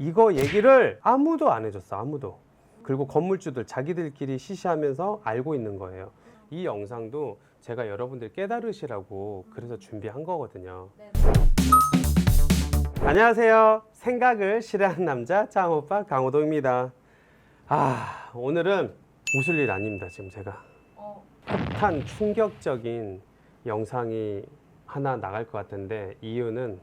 이거 얘기를 아무도 안 해줬어 아무도. 그리고 건물주들 자기들끼리 시시하면서 알고 있는 거예요. 이 영상도 제가 여러분들 깨달으시라고 그래서 준비한 거거든요. 네. 안녕하세요. 생각을 실현하는 남자 짱오빠 강호동입니다. 아 오늘은 웃을 일 아닙니다 지금 제가. 어, 폭탄 충격적인 영상이 하나 나갈 것 같은데 이유는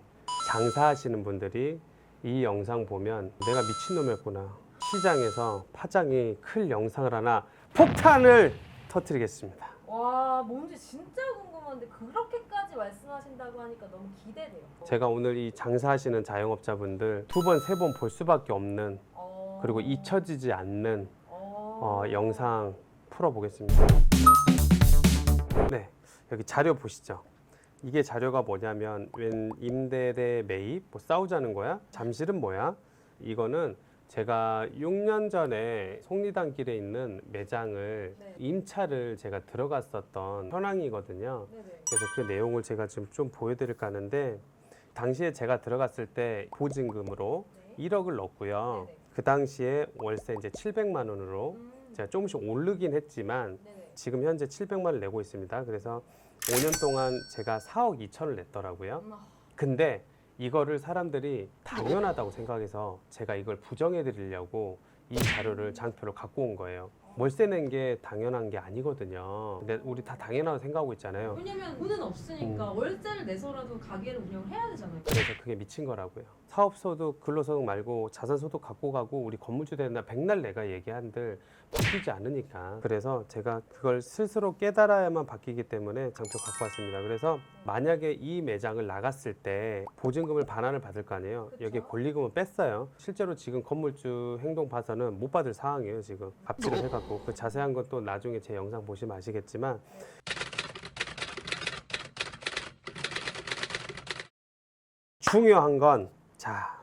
장사하시는 분들이 이 영상 보면 내가 미친놈이었구나 시장에서 파장이 클 영상을 하나 폭탄을 터뜨리겠습니다 와 뭔지 진짜 궁금한데 그렇게까지 말씀하신다고 하니까 너무 기대돼요. 제가 오늘 이 장사하시는 자영업자분들 두 번 세 번 볼 수밖에 없는 어, 그리고 잊혀지지 않는 어, 어, 영상 풀어보겠습니다. 네, 여기 자료 보시죠. 이게 자료가 뭐냐면 웬 임대대 매입 뭐 싸우자는 거야? 잠실은 뭐야? 이거는 제가 6년 전에 속리단 길에 있는 매장을 네. 임차를 제가 들어갔었던 현황이거든요. 네네. 그래서 그 내용을 제가 지금 좀 보여드릴까 하는데 당시에 제가 들어갔을 때 보증금으로 네. 1억을 넣었고요. 네네. 그 당시에 월세 이제 700만 원으로 음, 제가 조금씩 오르긴 했지만 네네. 지금 현재 700만 원을 내고 있습니다. 그래서 5년 동안 제가 4억 2천을 냈더라고요. 근데 이거를 사람들이 당연하다고 생각해서 제가 이걸 부정해 드리려고 이 자료를 장표를 갖고 온 거예요. 월세 낸 게 당연한 게 아니거든요. 근데 우리 다 당연하다고 생각하고 있잖아요. 왜냐면 돈은 없으니까 음. 월세를 내서라도 가게를 운영을 해야 되잖아요. 그래서 그게 미친 거라고요. 사업소득, 근로소득 말고 자산소득 갖고 가고 우리 건물주 되는 날 백날 내가 얘기한들 바뀌지 않으니까. 그래서 제가 그걸 스스로 깨달아야만 바뀌기 때문에 장표 갖고 왔습니다. 그래서 만약에 이 매장을 나갔을 때 보증금을 반환을 받을 거 아니에요. 그쵸. 여기에 권리금을 뺐어요. 실제로 지금 건물주 행동 봐서는 못 받을 상황이에요. 지금 갑질을 해 갖고 그 자세한 건 또 나중에 제 영상 보시면 아시겠지만 중요한 건 자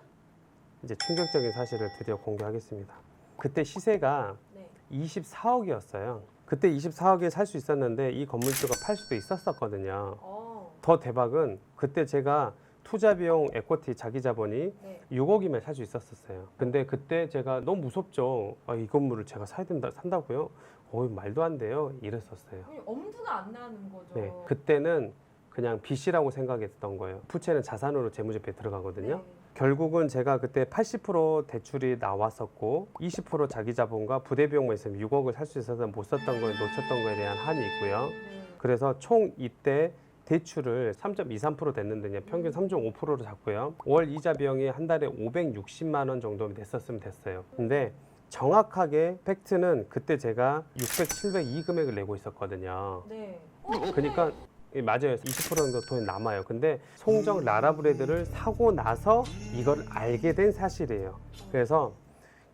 이제 충격적인 사실을 드디어 공개하겠습니다. 그때 시세가 네. 24억이었어요. 그때 24억에 살 수 있었는데 이 건물주가 팔 수도 있었었거든요. 어, 더 대박은 그때 제가 투자 비용 에코티 자기 자본이 네. 6억이면 살 수 있었었어요. 근데 그때 제가 너무 무섭죠. 아, 이 건물을 제가 사야 된다 산다고요? 어이 말도 안 돼요. 이랬었어요. 그럼 엄두가 안 나는 거죠. 네, 그때는 그냥 빚이라고 생각했던 거예요. 부채는 자산으로 재무제표에 들어가거든요. 네. 결국은 제가 그때 80% 대출이 나왔었고 20% 자기 자본과 부대 비용만 있으면 6억을 살 수 있어서 못 썼던 거에 놓쳤던 거에 대한 한이 있고요. 네. 그래서 총 이때 대출을 3.23% 됐는데 그냥 평균 3.5%로 잡고요. 월 이자 비용이 한 달에 560만 원 정도 됐었으면 됐어요. 근데 정확하게 팩트는 그때 제가 600, 700 이 금액을 내고 있었거든요. 네. 그러니까 예, 맞아요. 20% 정도 돈이 남아요. 근데 송정 라라브레드를 사고 나서 이걸 알게 된 사실이에요. 그래서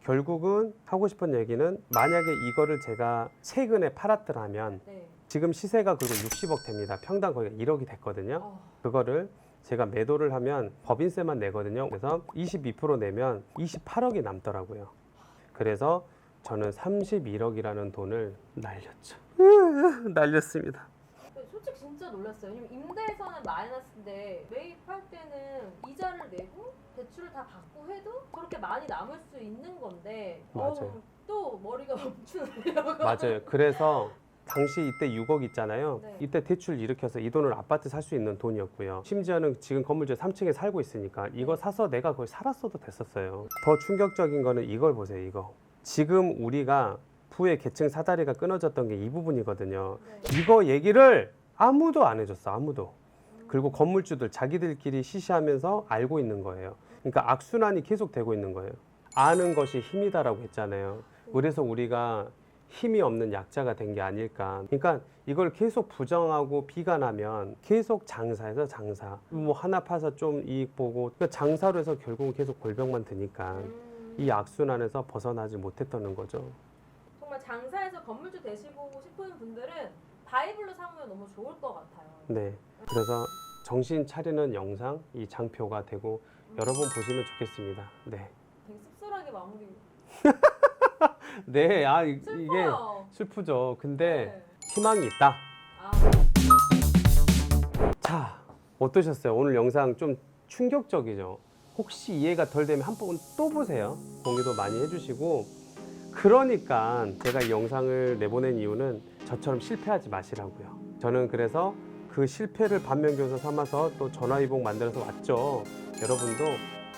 결국은 하고 싶은 얘기는 만약에 이거를 제가 최근에 팔았더라면 네. 지금 시세가 그리고 60억 됩니다. 평당 거의 1억이 됐거든요. 어, 그거를 제가 매도를 하면 법인세만 내거든요. 그래서 22% 내면 28억이 남더라고요. 그래서 저는 31억이라는 돈을 날렸죠. 날렸습니다. 솔직히 진짜 놀랐어요. 왜냐면 임대에서는 마이너스인데 매입할 때는 이자를 내고 대출을 다 받고 해도 저렇게 많이 남을 수 있는 건데 맞아요. 어우, 또 머리가 멈추네요. 맞아요. 그래서 당시 이때 6억 있잖아요. 네. 이때 대출 일으켜서 이 돈을 아파트 살 수 있는 돈이었고요. 심지어는 지금 건물주 3층에 살고 있으니까 이거 사서 내가 거기 살았어도 됐었어요. 더 충격적인 거는 이걸 보세요. 이거. 지금 우리가 부의 계층 사다리가 끊어졌던 게 이 부분이거든요. 네. 이거 얘기를 아무도 안 해줬어. 아무도. 그리고 건물주들 자기들끼리 시시하면서 알고 있는 거예요. 그러니까 악순환이 계속 되고 있는 거예요. 아는 것이 힘이다라고 했잖아요. 그래서 우리가 힘이 없는 약자가 된 게 아닐까. 그러니까 이걸 계속 부정하고 비관하면 계속 장사해서 장사. 뭐 하나 파서 좀 이익 보고 그러니까 장사로 해서 결국은 계속 골병만 드니까 음, 이 악순환에서 벗어나지 못했다는 거죠. 정말 장사해서 건물주 되시고 싶은 분들은 바이블로 삼으면 너무 좋을 것 같아요. 네. 그래서 정신 차리는 영상 이 장표가 되고 여러분 보시면 좋겠습니다. 네. 되게 씁쓸하게 마무리. 네, 아 이- 이게 슬퍼요. 슬프죠. 근데 네. 희망이 있다. 아, 자, 어떠셨어요? 오늘 영상 좀 충격적이죠. 혹시 이해가 덜 되면 한 번 또 보세요. 공유도 많이 해주시고 그러니까 제가 이 영상을 내보낸 이유는 저처럼 실패하지 마시라고요. 저는 그래서 그 실패를 반면교사 삼아서 또 전화위복 만들어서 왔죠. 여러분도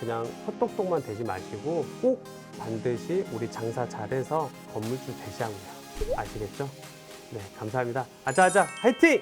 그냥 헛똑똑만 되지 마시고 꼭 반드시 우리 장사 잘해서 건물주 되시라고요. 아시겠죠? 네, 감사합니다. 아자아자 화이팅!